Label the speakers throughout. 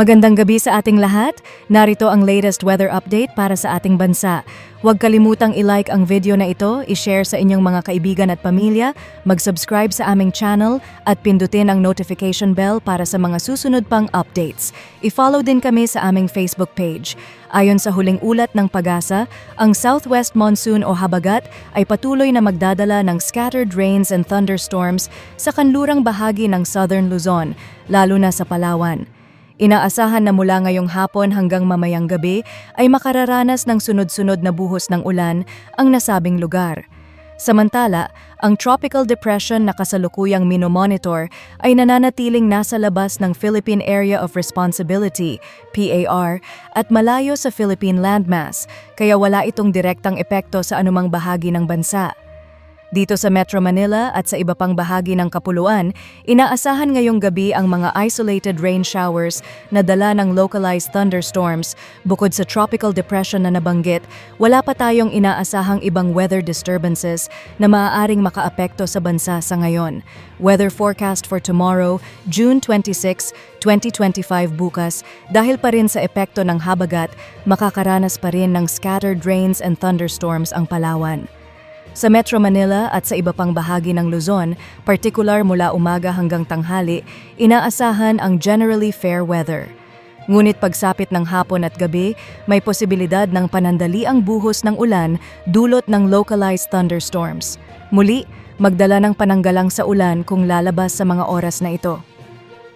Speaker 1: Magandang gabi sa ating lahat. Narito ang latest weather update para sa ating bansa. Huwag kalimutang i-like ang video na ito, i-share sa inyong mga kaibigan at pamilya, mag-subscribe sa aming channel at pindutin ang notification bell para sa mga susunod pang updates. I-follow din kami sa aming Facebook page. Ayon sa huling ulat ng pag-asa, ang southwest monsoon o habagat ay patuloy na magdadala ng scattered rains and thunderstorms sa kanlurang bahagi ng southern Luzon, lalo na sa Palawan. Inaasahan na mula ngayong hapon hanggang mamayang gabi ay makararanas ng sunod-sunod na buhos ng ulan ang nasabing lugar. Samantala, ang tropical depression na kasalukuyang minomonitor ay nananatiling nasa labas ng Philippine Area of Responsibility, PAR, at malayo sa Philippine landmass, kaya wala itong direktang epekto sa anumang bahagi ng bansa. Dito sa Metro Manila at sa iba pang bahagi ng Kapuluan, inaasahan ngayong gabi ang mga isolated rain showers na dala ng localized thunderstorms. Bukod sa tropical depression na nabanggit, wala pa tayong inaasahang ibang weather disturbances na maaaring makaapekto sa bansa sa ngayon. Weather forecast for tomorrow, June 26, 2025 bukas, dahil pa rin sa epekto ng habagat, makakaranas pa rin ng scattered rains and thunderstorms ang Palawan. Sa Metro Manila at sa iba pang bahagi ng Luzon, partikular mula umaga hanggang tanghali, inaasahan ang generally fair weather. Ngunit pagsapit ng hapon at gabi, may posibilidad ng panandaliang buhos ng ulan dulot ng localized thunderstorms. Muli, magdala ng pananggalang sa ulan kung lalabas sa mga oras na ito.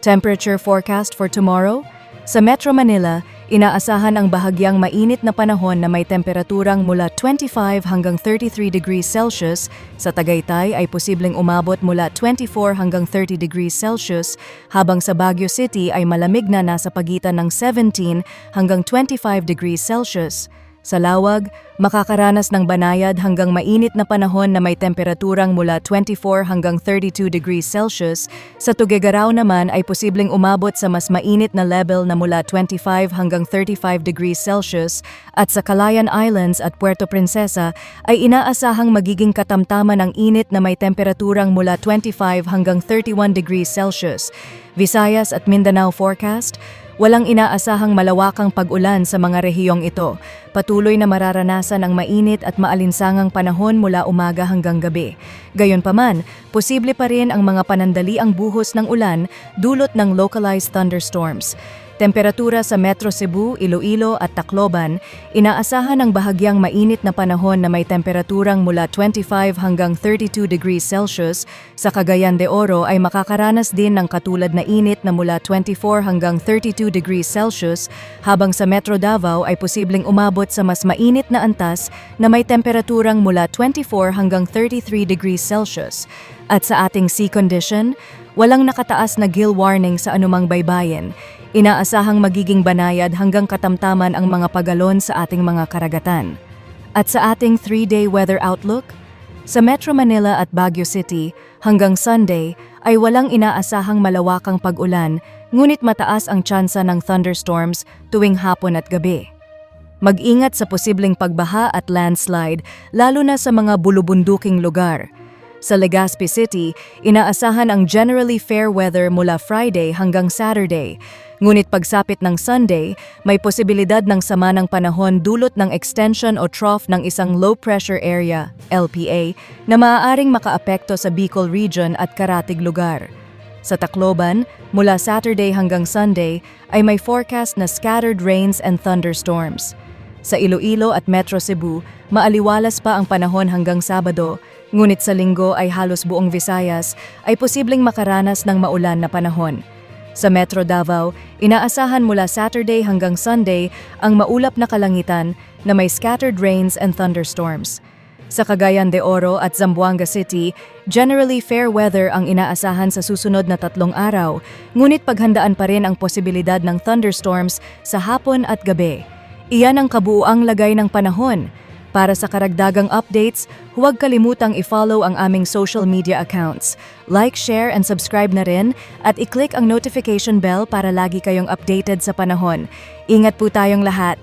Speaker 1: Temperature forecast for tomorrow? Sa Metro Manila, inaasahan ang bahagyang mainit na panahon na may temperaturang mula 25 hanggang 33 degrees Celsius. Sa Tagaytay ay posibleng umabot mula 24 hanggang 30 degrees Celsius, habang sa Baguio City ay malamig na nasa pagitan ng 17 hanggang 25 degrees Celsius. Sa Lawag, makakaranas ng banayad hanggang mainit na panahon na may temperaturang mula 24 hanggang 32 degrees Celsius. Sa Tuguegarao naman ay posibleng umabot sa mas mainit na level na mula 25 hanggang 35 degrees Celsius. At sa Calayan Islands at Puerto Princesa ay inaasahang magiging katamtaman ang init na may temperaturang mula 25 hanggang 31 degrees Celsius. Visayas at Mindanao forecast, Walang inaasahang malawakang pag-ulan sa mga rehiyong ito. Patuloy na mararanasan ang mainit at maalinsangang panahon mula umaga hanggang gabi. Gayunpaman, posible pa rin ang mga panandaliang buhos ng ulan dulot ng localized thunderstorms. Temperatura sa Metro Cebu, Iloilo at Tacloban, inaasahan ang bahagyang mainit na panahon na may temperaturang mula 25 hanggang 32 degrees Celsius. Sa Cagayan de Oro ay makakaranas din ng katulad na init na mula 24 hanggang 32 degrees Celsius, habang sa Metro Davao ay posibleng umabot sa mas mainit na antas na may temperaturang mula 24 hanggang 33 degrees Celsius. At sa ating sea condition, walang nakataas na gill warning sa anumang baybayin. Inaasahang magiging banayad hanggang katamtaman ang mga pagalon sa ating mga karagatan. At sa ating three-day weather outlook, sa Metro Manila at Baguio City hanggang Sunday ay walang inaasahang malawakang pag-ulan ngunit mataas ang tsansa ng thunderstorms tuwing hapon at gabi. Mag-ingat sa posibleng pagbaha at landslide lalo na sa mga bulubunduking lugar. Sa Legazpi City, inaasahan ang generally fair weather mula Friday hanggang Saturday. Ngunit pagsapit ng Sunday, may posibilidad ng sama ng panahon dulot ng extension o trough ng isang low pressure area, LPA, na maaaring makaapekto sa Bicol region at karatig lugar. Sa Tacloban, mula Saturday hanggang Sunday, ay may forecast na scattered rains and thunderstorms. Sa Iloilo at Metro Cebu, maaliwalas pa ang panahon hanggang Sabado, ngunit sa linggo ay halos buong Visayas ay posibleng makaranas ng maulan na panahon. Sa Metro Davao, inaasahan mula Saturday hanggang Sunday ang maulap na kalangitan na may scattered rains and thunderstorms. Sa Cagayan de Oro at Zamboanga City, generally fair weather ang inaasahan sa susunod na tatlong araw, ngunit paghandaan pa rin ang posibilidad ng thunderstorms sa hapon at gabi. Iyan ang kabuuang lagay ng panahon. Para sa karagdagang updates, huwag kalimutang i-follow ang aming social media accounts. Like, share, and subscribe na rin at i-click ang notification bell para lagi kayong updated sa panahon. Ingat po tayong lahat.